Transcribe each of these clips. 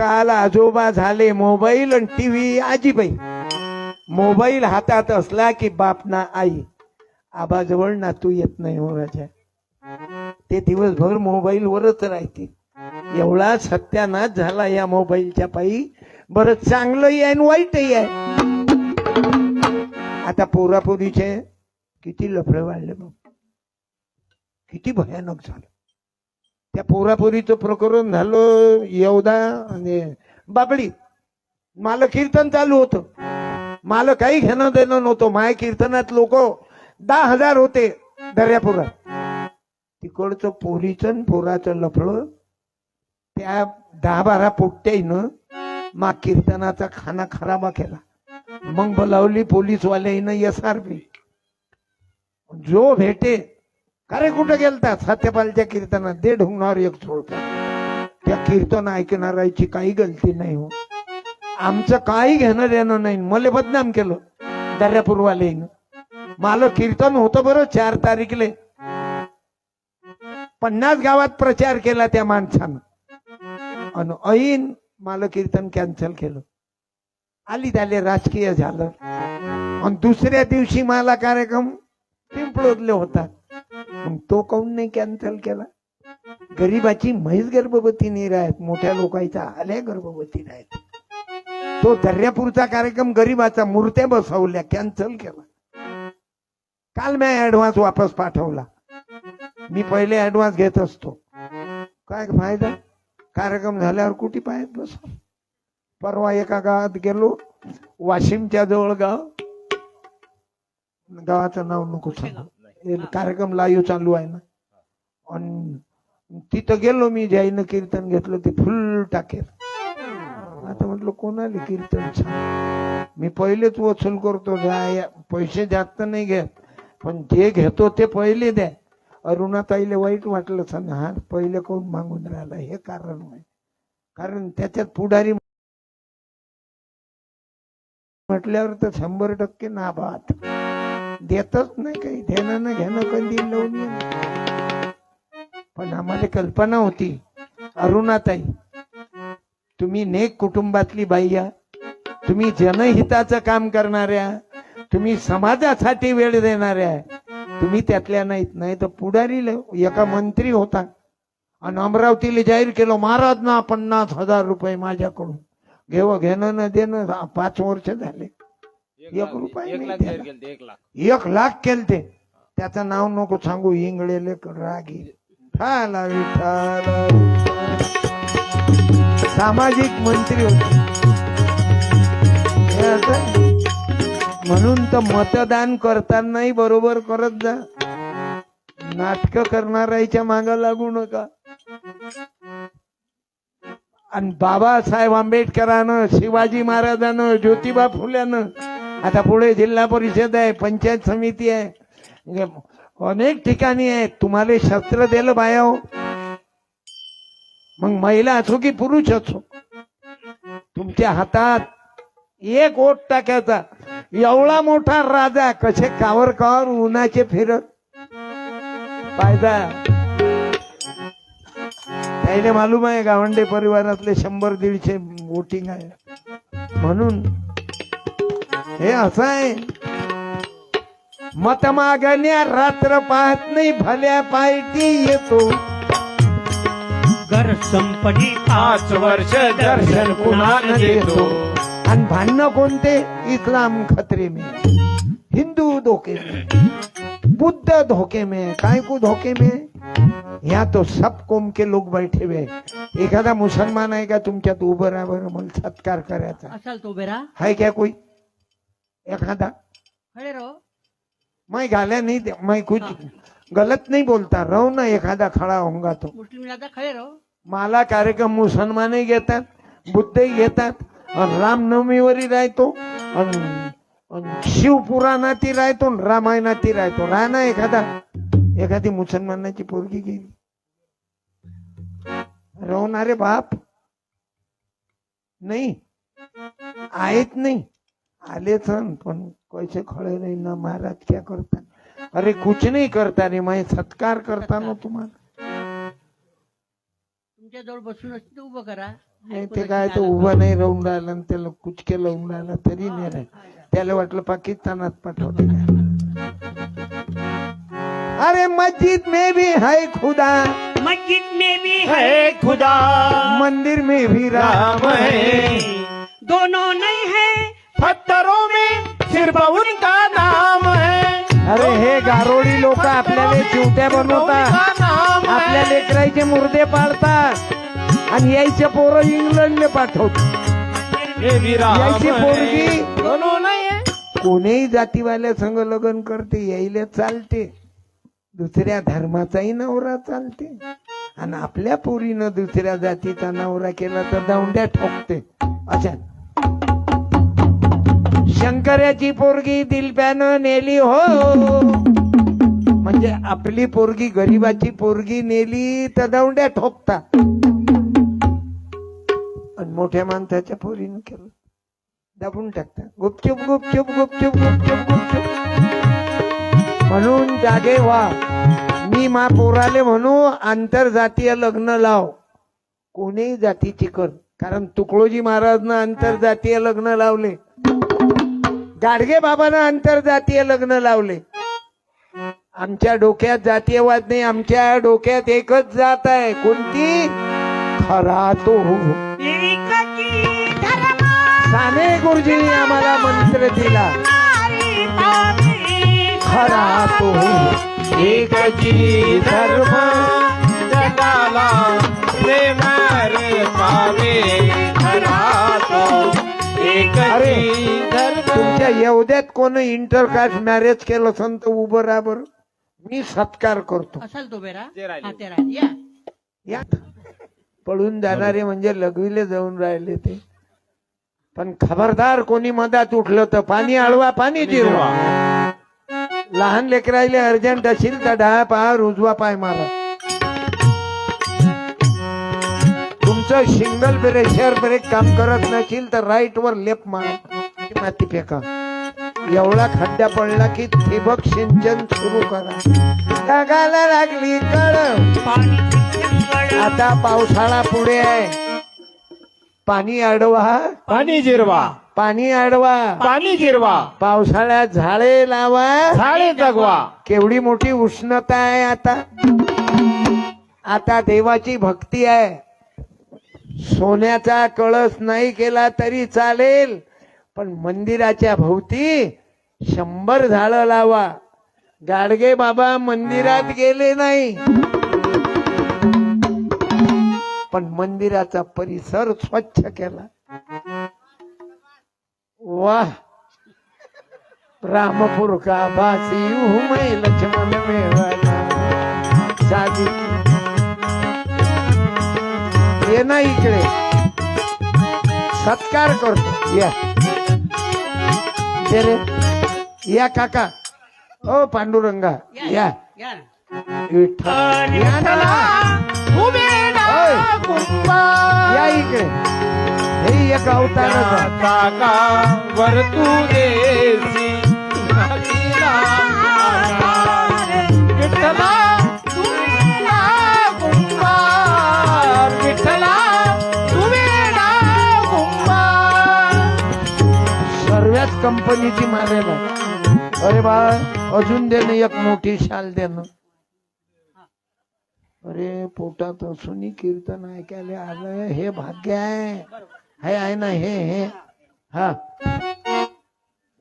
काल आजोबा झाले मोबाईल आणि टीव्ही आजीबाई. मोबाईल हातात असला की बाप ना आई आबाजवळ नातू येत नाही हो राजा ते दिवसभर मोबाईल वरच राहतील. एवढा सत्यानाश झाला या मोबाईलच्या पायी. बरं चांगलंही आहे आणि वाईटही आहे. आता पोरापोरीचे किती लफडं वाढले मग किती भयानक झालं. त्या पोरापोरीचं प्रकरण झालं येवदा आणि बाबडी मला कीर्तन चालू होतं. मला काही घेणं देणं नव्हतं. माय कीर्तनात लोक दहा हजार होते दर्यापुरात. तिकडचं पोरीचं आणि पोराचं लफडं त्या दहा बारा पोट्ट्याईनं मा कीर्तनाचा खाना खराबा केला. मग बोलावली पोलीसवाल्यानं एस आर पी जो भेटे अरे कुठं गेलता? सत्यपालच्या कीर्तनात दे होणार एक सोडता त्या कीर्तन ऐकणाऱ्याची काही गलती नाही हो. आमचं काही घेणं देणं नाही. मला बदनाम केलं दर्यापूरवाल्यानं मला कीर्तन होतं बरं चार तारीखले. पन्नास गावात प्रचार केला त्या माणसानं. आणि ऐन मला कीर्तन कॅन्सल केलं. आली त्याले राजकीय झालं. आणि दुसऱ्या दिवशी मला कार्यक्रम पिंपळोदले होतात. तो काऊन नाही कॅन्सल केला? गरीबाची म्हैस गर्भवती नाही राहत मोठ्या लोकांच्या आल्या गर्भवती राहत. तो दर्यापूरचा कार्यक्रम गरीबाचा मूर्त्या बसवल्या कॅन्सल केला. काल मी ऍडव्हान्स वापस पाठवला. मी पहिले ऍडव्हान्स घेत असतो. काय फायदा? कार्यक्रम झाल्यावर कुठे पाहत बस परवा एका गावात गेलो वाशिमच्या जवळ गाव. गावाचं नाव नको सांगू. कार्यक्रम लाईव्ह चालू आहे ना. आणि तिथं गेलो मी ज्याईनं कीर्तन घेतलं ते फुल टाकेल. आता म्हटलं कोणाले कीर्तन छान? मी पहिलेच वसूल करतो जा या- पैसे जास्त नाही घेत पण जे घेतो ते पहिले द्या. अरुणाताईले वाईट वाटलं सण हा पहिले कोण मागून राहिला? हे कारण आहे कारण त्याच्यात पुढारी म्हटल्यावर तर शंभर टक्के नाबाद. देतच नाही काही. देणं ना घेणं कधी लावून पण आम्हाला कल्पना होती. अरुणाताई तुम्ही नेक कुटुंबातली बाई या तुम्ही जनहिताचं काम करणाऱ्या. तुम्ही समाजासाठी वेळ देणाऱ्या. तुम्ही त्यातल्या नाहीत. नाही तर पुढारी एका मंत्री होता. आणि अमरावतीला जाहीर केलं महाराज ना पन्नास हजार रुपये माझ्याकडून. घेव घेणं न देणं पाच वर्ष झाले. एक रुपया एक लाख. जाहीर केलते एक लाख. एक लाख केलते. त्याचं नाव नको सांगू इंगळेले रागी. ठाला विठाला सामाजिक मंत्री होते. हे असं. म्हणून तर मतदान करतानाही बरोबर करत जा. नाटक करणाऱ्याच्या माग लागू नका. आणि बाबासाहेब आंबेडकरानं शिवाजी महाराजानं ज्योतिबा फुल्यानं आता पुढे जिल्हा परिषद आहे पंचायत समिती आहे. म्हणजे अनेक ठिकाणी आहे. तुम्हाला शस्त्र दिलं बाया हो. मग महिला असो की पुरुष असो तुमच्या हातात एक ओट टाकायचा. एवढा मोठा राजा कसे कावर कावर उन्हाचे फिरत. फायदा त्याने मालूम आहे गावंडे परिवारातले शंभर दीडशे वोटिंग आहे. म्हणून हे असं आहे मत मागण्या रात्र पाहत नाही भल्या पायटी येतो. घर संपली पाच वर्ष दर्शन पुन्हा न देतो. आणि भांडणं कोणते? इस्लाम खतरे में. हिंदू धोके में. बुद्ध धोके में. काय को धोके में. यहाँ तो सब कोम के लोग बैठे हुए. एखादा मुसलमान आहे का तुमच्यात उभं राहा बरं मला सत्कार करायचा. असाल तो बेरा है क्या कोई? एखादा. खड़े रहो मैं गाल्या नहीं दे मैं कुछ गलत नहीं बोलता रहो ना एखादा खड़ा होऊंगा तो. मुस्लिम खड़े रहो मला कार्यक्रम मुसलमानही घेतात बुद्धही घेतात आणि रामनवमीवरही राहतो आणि आणि शिवपुराणाती राहतो आणि रामायणाती राहतो. राहा ना एखादा. एखादी मुसलमानाची पोरगी गेली. राहणारे बाप. नाही. आहेत नाही. आले सण पण कैसे खड़े नहीं ना महाराज क्या करता अरे कुछ नहीं करता रे मैं सत्कार करता ना तुम्हाला. तुमच्या जवळ बसून असते तर उभं करा. नाही ते काय तो उभा नाही. राहून राहिला आणि त्याला कुचके लावून राहिला तरी नाही राहिला. त्याला वाटलं पाकिस्तानात पाठवते. का अरे मस्जिद में भी है खुदा. मस्जिद में भी है खुदा। मंदिर में भी राम है है. दोनों नहीं है पत्थरों में सिर्फ उनका नाम है। अरे हे गारोडी लोक आपल्याला चिवट्या बनवतात. आपल्या लेकराचे मुर्दे पाळतात आणि यायचे पोरं इंग्लंडले पाठवतात. यायची पोरगी है कोणीही जातीवाल्या संग लग्न करते यायला चालते. दुसऱ्या धर्माचाही नवरा चालते. आणि आपल्या पोरीनं दुसऱ्या जातीचा नवरा केला तर दांड्या ठोकते. अशा शंकराची पोरगी दिलप्यानं नेली हो. म्हणजे आपली पोरगी गरीबाची पोरगी नेली तर दौंड्या ठोकता आणि मोठ्या माणसाच्या पोरीनं केलं. दाबून टाकता गुपचूप गुपचूप गुपचूप गुपचूप गुपचूप. म्हणून जागे व्हा. मी मा पोराले म्हणू आंतरजातीय लग्न लाव. कोणीही जातीची कर. कारण तुकडोजी महाराजनं आंतरजातीय लग्न लावले. गाडगे बाबानं आंतरजातीय लग्न लावले. आमच्या डोक्यात जातीयवाद नाही आमच्या डोक्यात एकच जात आहे. कोणती? खरा तो एकाची साने गुरुजींनी आम्हाला मंत्र दिला. खरा तो एक जी धर्म जगाला पावे. खरा तो अरे, तुमच्या एवढ्यात कोण इंटरकास्ट मॅरेज केलं असन तर उभं राहा बरं. मी सत्कार करतो. असाल तो बेरा? जे राहिले. हा ते राहिले. या. या. पळून जाणारे म्हणजे लघवीले जाऊन राहिले ते. पण खबरदार कोणी मधात उठलं तर पाणी आळवा पाणी जिरवा. लहान लेकरायले अर्जंट असेल तर डाळा पाय उजवा पाय मारा. तुमचं सिंगल ब्रेशर ब्रेक काम करत नसेल तर राईट वर लेफ्ट मारा. माती फेका. एवढा खड्डा पडला की ठिबक सिंचन सुरू करा. जगाला लागली कळ. आता पावसाळा पुढे आहे. पाणी अडवा पाणी जिरवा. पाणी अडवा पाणी जिरवा. पावसाळ्यात झाडे लावा. झाडे जगवा. केवढी मोठी उष्णता आहे आता. आता देवाची भक्ती आहे. सोन्याचा कळस नाही केला तरी चालेल पण मंदिराच्या भोवती शंभर झाडं लावा. गाडगे बाबा मंदिरात गेले नाही. पण मंदिराचा परिसर स्वच्छ केला. वाह. रामपुर का बासी मैं लक्ष्मण मेवाला साधी ये ना इकडे. सत्कार करतो. या. रे. या काका. ओ पांडुरंगा. या. या विठ्ठल या ना इकडे. हे एक अवतारच आहे. काका वरतू देसी. कंपनीची आहे. अरे बा अजून देणं एक मोठी शाल देणं अरे पोटात असूनही कीर्तन ऐकायला आलं हे भाग्य आहे. हे आहे ना हे हे. हा.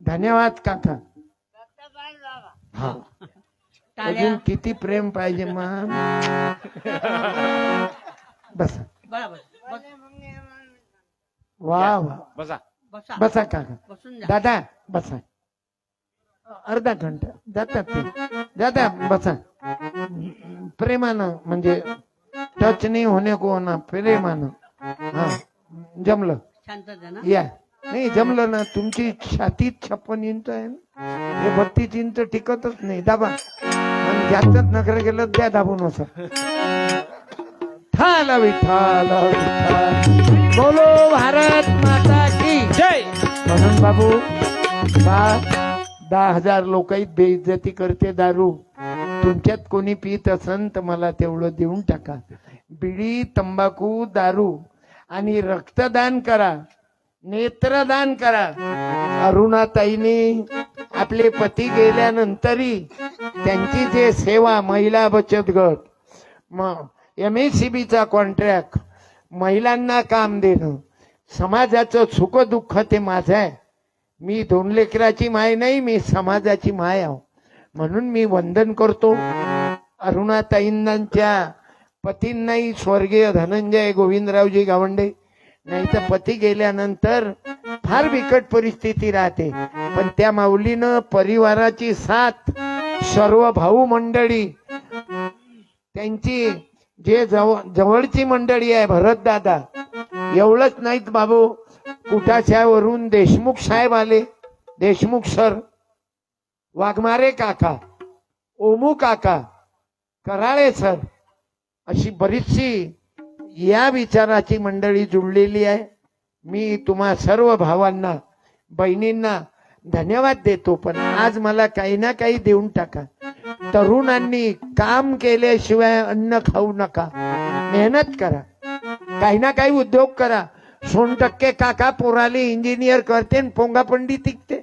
धन्यवाद काका. हा. अजून किती प्रेम पाहिजे मग बसा. बरोबर बस वा वा. बसा. बसा. बसा काका. बसून जा. दादा बसा. अर्धा घंटा. जातात ते. दादा बसा. प्रेमानं म्हणजे टच नाही होणे को ना प्रेमानं. हा जमलं. ना. या. नाही जमलं ना. तुमची छातीत छप्पन इंच आहे ना. हे बत्तीस इंच टिकतच नाही. दाबा. आणि जास्तच नखरे गेलं द्या दाबून असं ठाला विठाल विठ्ठल बोलो भारत माता की जय! म्हणून बाबू बा दहा हजार लोकही बेइज्जती करते दारू. तुमच्यात कोणी पित असन तर मला तेवढं देऊन टाका. बिडी तंबाखू दारू. आणि रक्तदान करा. नेत्रदान करा. अरुणाताईने आपले पती गेल्यानंतरही त्यांची जे सेवा महिला बचत गट मग एम एस सी बीचा कॉन्ट्रॅक्ट महिलांना काम देणं समाजाचं सुख दुःख ते माझं आहे. मी दोन लेकराची माय नाही मी समाजाची माय आहो. म्हणून मी वंदन करतो. अरुणाताईंच्या पतींनाही स्वर्गीय धनंजय गोविंदरावजी गावंडे. नाही तर पती गेल्यानंतर फार बिकट परिस्थिती राहते. पण त्या माऊलीनं परिवाराची साथ सर्व भाऊ मंडळी त्यांची जे जवळची मंडळी आहे भरतदादा एवढंच नाहीत बाबू. कुठाच्यावरून देशमुख साहेब आले. देशमुख सर. वाघमारे काका. ओमू काका. कराळे सर. अशी बरीचशी या विचाराची मंडळी जुळलेली आहे. मी तुम्हा सर्व भावांना बहिणींना धन्यवाद देतो पण आज मला काही ना काही देऊन टाका. तरुणांनी काम केल्याशिवाय अन्न खाऊ नका. मेहनत करा. काही ना काही उद्योग करा. सोन टक्के काका पोराले इंजिनियर करते पोंगा पंडित टिकते.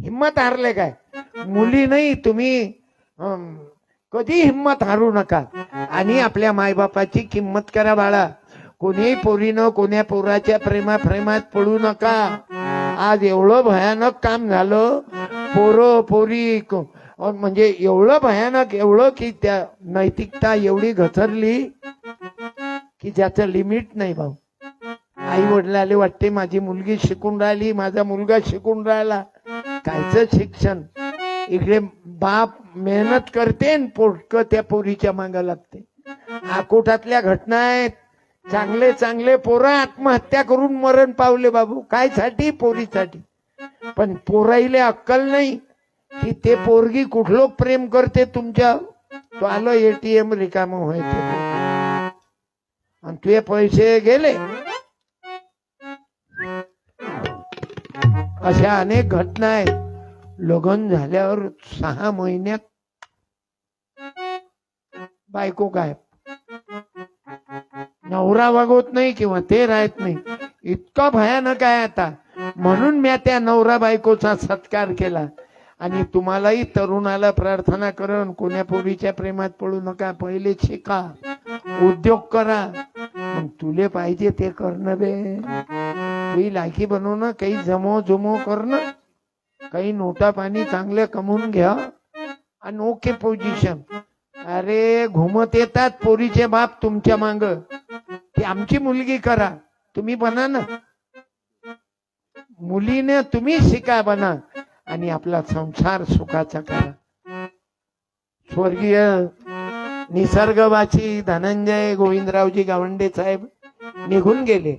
हिम्मत हारले काय? मुली नाही तुम्ही अं, कधी हिम्मत हारू नका. आणि आपल्या मायबापाची किंमत करा बाळा. कोणी पोरीनं कोण्या पोराच्या प्रेमा प्रेमात पडू नका. आज एवढं भयानक काम झालं. पोरं पोरी म्हणजे एवढं भयानक एवढं की त्या नैतिकता एवढी घसरली. की ज्याचं लिमिट नाही भाऊ. आई वडिलाले वाटते माझी मुलगी शिकून राहिली माझा मुलगा शिकून राहिला. कायचं शिक्षण? इकडे बाप मेहनत करते पोटक त्या पोरीच्या मागा लागते. आकोटातल्या घटना आहेत. चांगले चांगले पोरं आत्महत्या करून मरण पावले बाबू. काय साठी पोरीसाठी. पण पोराईले अक्कल नाही की ते पोरगी कुठलो प्रेम करते तुमच्या? तो आलो एटीएम रिकाम व्हायचं. आणि तुझे पैसे गेले. अशा अनेक घटना आहेत. लग्न झाल्यावर सहा महिन्यात बायको गायब. नवरा वागवत नाही किंवा ते राहत नाही. इतका भयानक आहे आता. म्हणून मी त्या नवरा बायकोचा सत्कार केला. आणि तुम्हालाही तरुणाला प्रार्थना करण कोण्या प्रेमात पडू नका. पहिले शिका. उद्योग करा. मग तुले पाहिजे ते करणं बे. तुही लायकी ना काही जमो जमो करणं काही नोटा पाणी चांगले कमवून घ्या. आणि ओके पोझिशन अरे घुमत येतात पोरीचे बाप तुमच्या मांग. ती आमची मुलगी करा. तुम्ही बना ना. मुलीने तुम्ही शिका बना. आणि आपला संसार सुखाचा करा. स्वर्गीय निसर्गवाची धनंजय गोविंदरावजी गावंडे साहेब निघून गेले.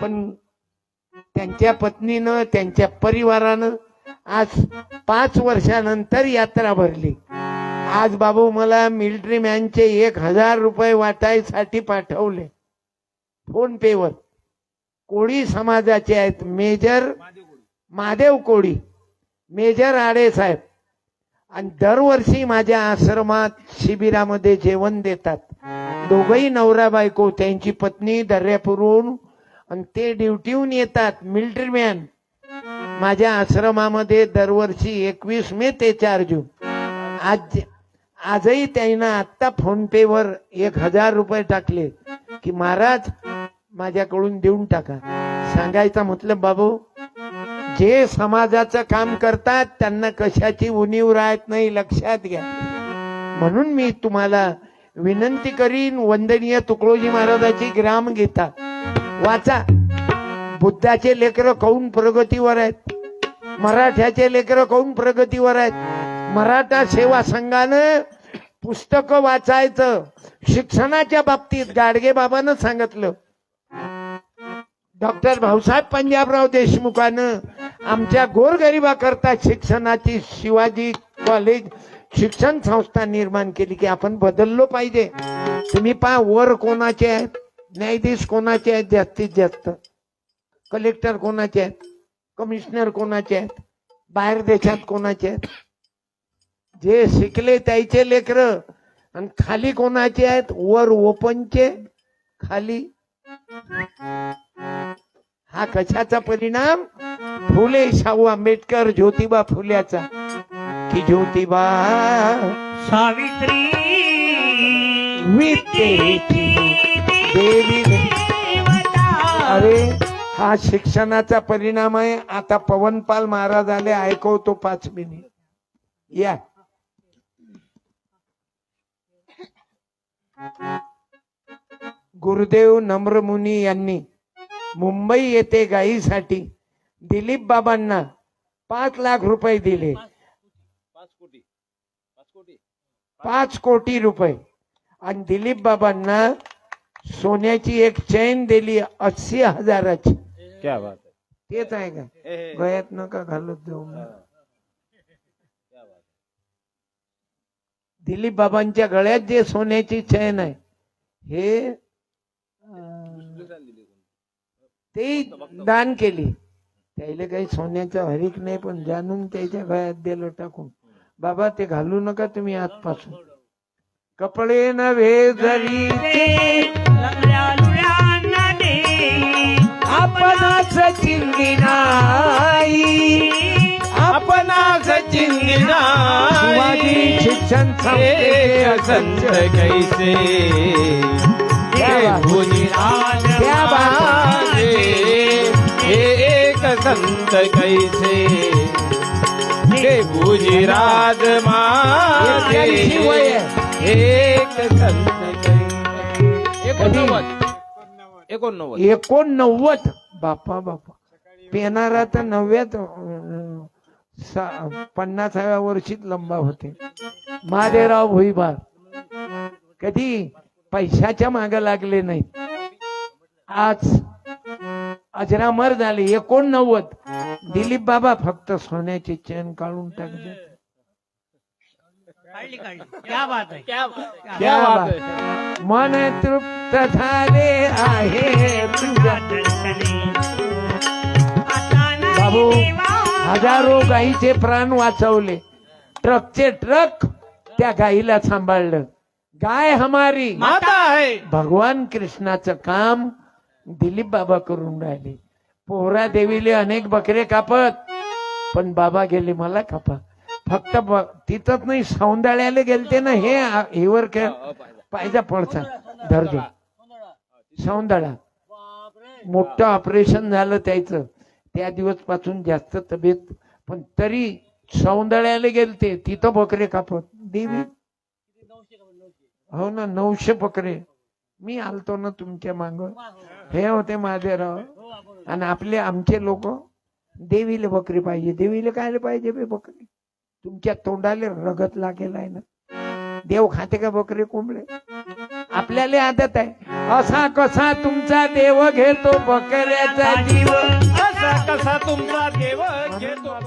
पण त्यांच्या पत्नीनं त्यांच्या परिवारानं आज पाच वर्षानंतर यात्रा भरली. आज बाबू मला मिलिटरी मॅनचे एक हजार रुपये वाटायसाठी पाठवले. फोन पेवर. कोळी समाजाचे आहेत मेजर महादेव कोळी. मेजर आडे साहेब. आणि दरवर्षी माझ्या आश्रमात शिबिरामध्ये जेवण देतात. दोघही नवरा बायको त्यांची पत्नी दर्यापूरून आणि ते ड्युटीहून येतात मिलिटरीमॅन. माझ्या आश्रमामध्ये दरवर्षी एकवीस मे ते चार जून. आज आजही त्यांना आत्ता फोन पेवर एक हजार रुपये टाकले. की महाराज माझ्याकडून देऊन टाका. सांगायचा म्हटलं बाबू जे समाजाचं काम करतात त्यांना कशाची उणीव राहत नाही लक्षात घ्या. म्हणून मी तुम्हाला विनंती करीन वंदनीय तुकडोजी महाराजाची ग्रामगीता वाचा. बुद्धाचे लेकर कौन प्रगतीवर आहेत? मराठ्याचे लेकर कौन प्रगतीवर आहेत? मराठा सेवा संघानं पुस्तकं वाचायचं शिक्षणाच्या बाबतीत गाडगे बाबानं सांगितलं. डॉक्टर भाऊसाहेब पंजाबराव देशमुखानं आमच्या गोरगरिबाकरता शिक्षणाची शिवाजी कॉलेज शिक्षण संस्था निर्माण केली की आपण बदललो पाहिजे. तुम्ही पहा वर कोणाचे आहेत? न्यायाधीश कोणाचे आहेत? जास्तीत जास्त. कलेक्टर कोणाचे आहेत? कमिशनर कोणाचे आहेत? बाहेर देशात कोणाचे आहेत? जे शिकले त्याचे लेकर आणि खाली कोणाचे आहेत? वर ओपनचे खाली हा कशाचा परिणाम? फुले शाहू आंबेडकर ज्योतिबा फुल्याचा. की ज्योतिबा सावित्री देवी अरे हा शिक्षणाचा परिणाम आहे. आता पवनपाल महाराज आले ऐकवतो पाच मिनिट. या. गुरुदेव नम्रमुनी यांनी मुंबई येथे गायीसाठी दिलीप बाबांना पाच लाख रुपये दिले. पाच कोटी रुपये. आणि दिलीप बाबांना सोन्याची एक चैन दिली अस्सी हजाराची. क्या बात तेच आहे का? गळ्यात नका घालत जाऊ दिलीप बाबांच्या गळ्यात जे सोन्याची चैन आहे हे ते दान केली. त्याला काही सोन्याचा हरिक नाही पण जाणून त्याच्या गळ्यात दिलं टाकून. बाबा ते घालू नका तुम्ही आजपासून. कपडे नव्हे जरी. लंगड्या लुड्यांना नाही. आपणाच चिंगी नाही. शिक्षण संत कैसे? एक संत कैसे हे भुजराज माझे एक संत एकोणनव्वद. एकोणनव्वद एकोणनव्वद बापा बापा पेनारा तर नव्यात पन्नासाव्या वर्षीत लंबा होते. महादेवराव भुईबार कधी? पैशाच्या मागे लागले नाहीत. आज अजरामर झाले एकोणनव्वद. दिलीप बाबा फक्त सोन्याची चेन काढून टाकले. काढली काढली. क्या बात आहे. क्या क्या बात बात. है मन तृप्त झाले आहे बाबू हजारो गाईचे प्राण वाचवले. ट्रकचे ट्रक त्या गाईला सांभाळलं. गाय हमारी? माता है भगवान कृष्णाचं काम दिलीप बाबा करून राहिले. पोहरा देवीले अनेक बकरे कापत पण बाबा गेले मला कापा. फक्त तिथंच नाही सौंदाळ्याला गेलते ना हे हेवर खेळ. पाहिजा पडचा. धरजे सौंदाळा. मोठं ऑपरेशन झालं त्याचं. त्या दिवसपासून जास्त तब्येत पण तरी सौंदर्याला गेलते तिथं बकरे कापत. देवी हो ना नऊशे बकरे मी आलतो ना तुमच्या माग. हे होते माझे राव आणि आपले आमचे लोक देवीले बकरी पाहिजे. देवीले काय पाहिजे बे बकरी? तुमच्या तोंडाले रगत लागेल आहे ना. देव खाते का बकरी कोंबडे? आपल्याला आदत आहे. असा कसा तुमचा देव घेतो बकऱ्याचा जीव? असा कसा तुमचा देव घेतो